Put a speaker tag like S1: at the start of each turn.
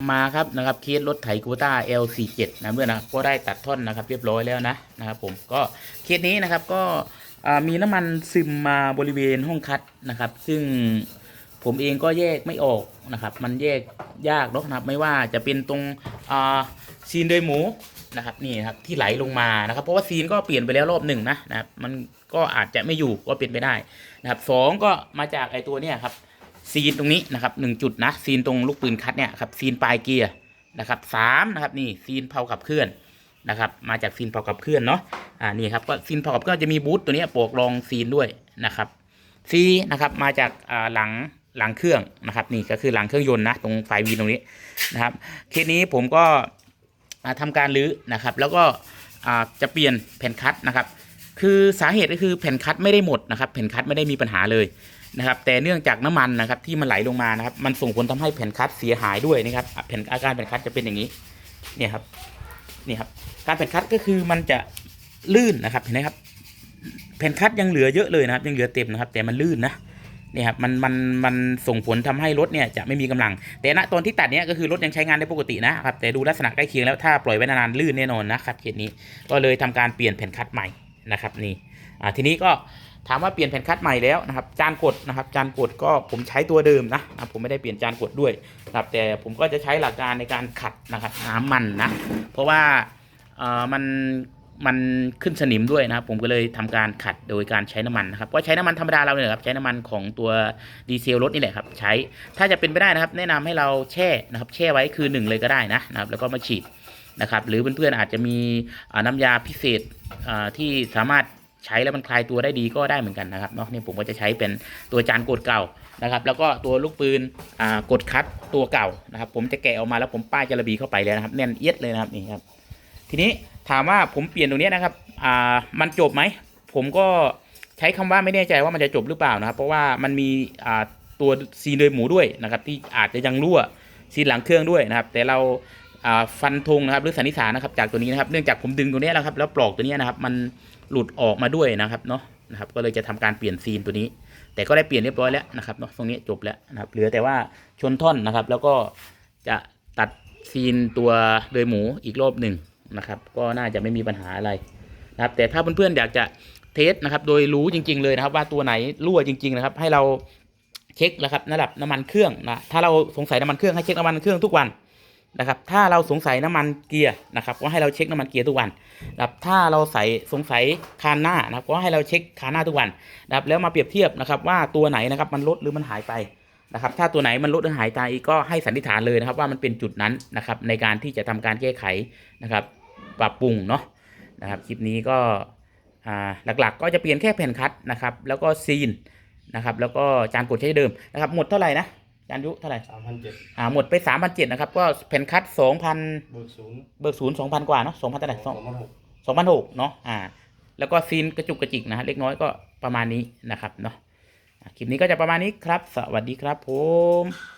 S1: มาครับนะครับเคสรถไถกูต้า L47 นะเมื่อนะครับก็ได้ตัดท่อนนะครับ เรียบร้อยแล้วนะนะครับผมก็เคสนี้นะครับก็มีน้ำมันซึมมาบริเวณห้องคัดนะครับ ซึ่งผมเองก็แยกไม่ออกนะครับ มันแยกยากเนะครับ ไม่ว่าจะเป็นตรงซีนเดยหมูนะครับนี่ครับที่ไหลลงมานะครับ เพราะว่าซีนก็เปลี่ยนไปแล้วรอบหนึ่งนะนะครับมันก็อาจจะไม่อยู่ก็เป็นไปได้นะครับสองก็มาจากไอตัวเนี้ยครับ ซีนตรงนี้นะครับหนึ่งจุดนะซีนตรงลูกปืนคัดเนี่ยครับซีนปลายเกียร์นะครับสามนะครับนี่ซีนเผาขับเคลื่อนนะครับมาจากซีนเผาขับเคลื่อนเนาะอ่านี่ครับก็ซีนเผาขับเคลื่อนจะมีบูทตัวนี้ยโปกรองซีนด้วยนะครับซีนะครับมาจากอ่าหลังหลังเครื่องนะครับนี่ก็คือหลังเครื่องยนต์นะตรงไฟวีนตรงนี้นะครับเคสนี้ผมก็อ่าทำการรื้อนะครับ แล้วก็จะเปลี่ยนแผ่นคัดนะครับ คือสาเหตุก็คือแผ่นคัดไม่ได้หมดนะครับ แผ่นคัดไม่ได้มีปัญหาเลย นะครับ แต่เนื่องจากน้ำมันนะครับที่มันไหลลงมานะครับ มันส่งผลทำให้แผ่นคัดเสียหายด้วยนะครับแผ่นอาการแผ่นคัดจะเป็นอย่างนี้ เนี่ยครับ นี่ครับ การแผ่นคัดก็คือมันจะลื่นนะครับ เห็นไหมครับ แผ่นคัดยังเหลือเยอะเลยนะครับ ยังเหลือเต็มนะครับ แต่มันลื่นนะนี่ครับมันมันมันส่งผลทำให้รถเนี่ยจะไม่มีกำลัง แต่ณตอนที่ตัดเนี้ยก็คือรถยังใช้งานได้ปกตินะครับ แต่ดูลักษณะใกล้เคียงแล้วถ้าปล่อยไว้นานๆลื่นแน่นอนนะครับเคสนี้ ก็เลยทำการเปลี่ยนแผ่นคัดใหม่นะครับนี่อ่าทีนี้ก็ ถามว่าเปลี่ยนแผ่นคัดใหม่แล้วนะครับจานกดนะครับจานกดก็ผมใช้ตัวเดิมนะผมไม่ได้เปลี่ยนจานกดด้วยนะครับแต่ผมก็จะใช้หลักการในการขัดนะครับน้ำมันนะเพราะว่าเอ่อมันมันขึ้นสนิมด้วยนะครับ ผมก็เลยทำการขัดโดยการใช้น้ำมันนะครับก็ใช้น้ำมันธรรมดาเราเนี่ยครับใช้น้ำมันของตัวดีเซลรถนี่แหละครับใช้ถ้าจะเป็นไปได้นะครับ แนะนำให้เราแช่นะครับแช่ไว้คือหนึ่งเลยก็ได้นะนะครับแล้วก็มาฉีดนะครับหรือเพื่อนๆอาจจะมีน้ำยาพิเศษที่สามารถ ใช้แล้วมันคลายตัวได้ดีก็ได้เหมือนกันนะครับเนาะนี่ผมก็จะใช้เป็นตัวจานกดเก่านะครับ แล้วก็ตัวลูกปืนอ่ากดคัดตัวเก่านะครับ ผมจะแกะออกมาแล้วผมป้ายจระบีเข้าไปแล้วนะครับแน่นเอียดเลยนะครับนี่ครับ ทีนี้ถามว่าผมเปลี่ยนตรงนี้นะครับอ่ามันจบไหมผมก็ใช้คำว่าไม่แน่ใจว่ามันจะจบหรือเปล่านะครับ เพราะว่ามันมีอ่าตัวซีเดยหมูด้วยนะครับ ที่อาจจะยังรั่วซีหลังเครื่องด้วยนะครับ แต่เราฟันธงนะครับหรือสันนิษฐานนะครับจากตัวนี้นะครับเนื่องจากผมดึงตัวนี้ยนะครับแล้วปลอกตัวนี้นะครับมัน หลุดออกมาด้วยนะครับเนาะนะครับก็เลยจะทำการเปลี่ยนซีนตัวนี้ แต่ก็ได้เปลี่ยนเรียบร้อยแล้วนะครับเนาะตรงนี้จบแล้วนะครับเหลือแต่ว่าชนท่อนนะครับ แล้วก็จะตัดซีนตัวเดยหมูอีกรอบหนึ่งนะครับ ก็น่าจะไม่มีปัญหาอะไรนะครับ แต่ถ้าเพื่อนๆอยากจะเทสนะครับ โดยรู้จริง ๆ เลยนะครับ ว่าตัวไหนรั่วจริง ๆ นะครับ ให้เราเช็คนะครับระดับน้ำมันเครื่องนะถ้าเราสงสัยน้ำมันเครื่องให้เช็คน้ำมันเครื่องทุกวัน นะครับ ถ้าเราสงสัยน้ำมันเกียร์นะครับ ก็ให้เราเช็คน้ำมันเกียร์ทุกวันนะครับ ถ้าเราใส่สงสัยคานหน้านะครับ ก็ให้เราเช็คคานหน้าทุกวันนะครับ แล้วมาเปรียบเทียบนะครับ ว่าตัวไหนนะครับมันลดหรือมันหายไปนะครับ ถ้าตัวไหนมันลดหรือหายไปก็ให้สันนิษฐานเลยนะครับ ว่ามันเป็นจุดนั้นนะครับ ในการที่จะทำการแก้ไขนะครับ ปรับปรุงเนาะนะครับคลิปนี้ก็อ่าหลักๆ ก็จะเปลี่ยนแค่แผ่นคัดนะครับ แล้วก็ซีนนะครับ แล้วก็จานกดใช้เดิมนะครับ หมดเท่าไหร่นะ จานยุเท่าไหร่
S2: สามพันเจ็ด
S1: อ่าหมดไปสามพันเจ็ดนะครับ ก็แผ่นคัดสองพัน
S2: เบิกศูนย์
S1: เบิกศูนย์สองพันกว่าเนาะสองพันเท่าไหร่สอง
S2: พันหก
S1: สองพันหกเนาะอ่า แล้วก็ซีนกระจุกกระจิกนะฮะเล็กน้อยก็ประมาณนี้นะครับเนาะอ่าคลิปนี้ก็จะประมาณนี้ครับ สวัสดีครับผม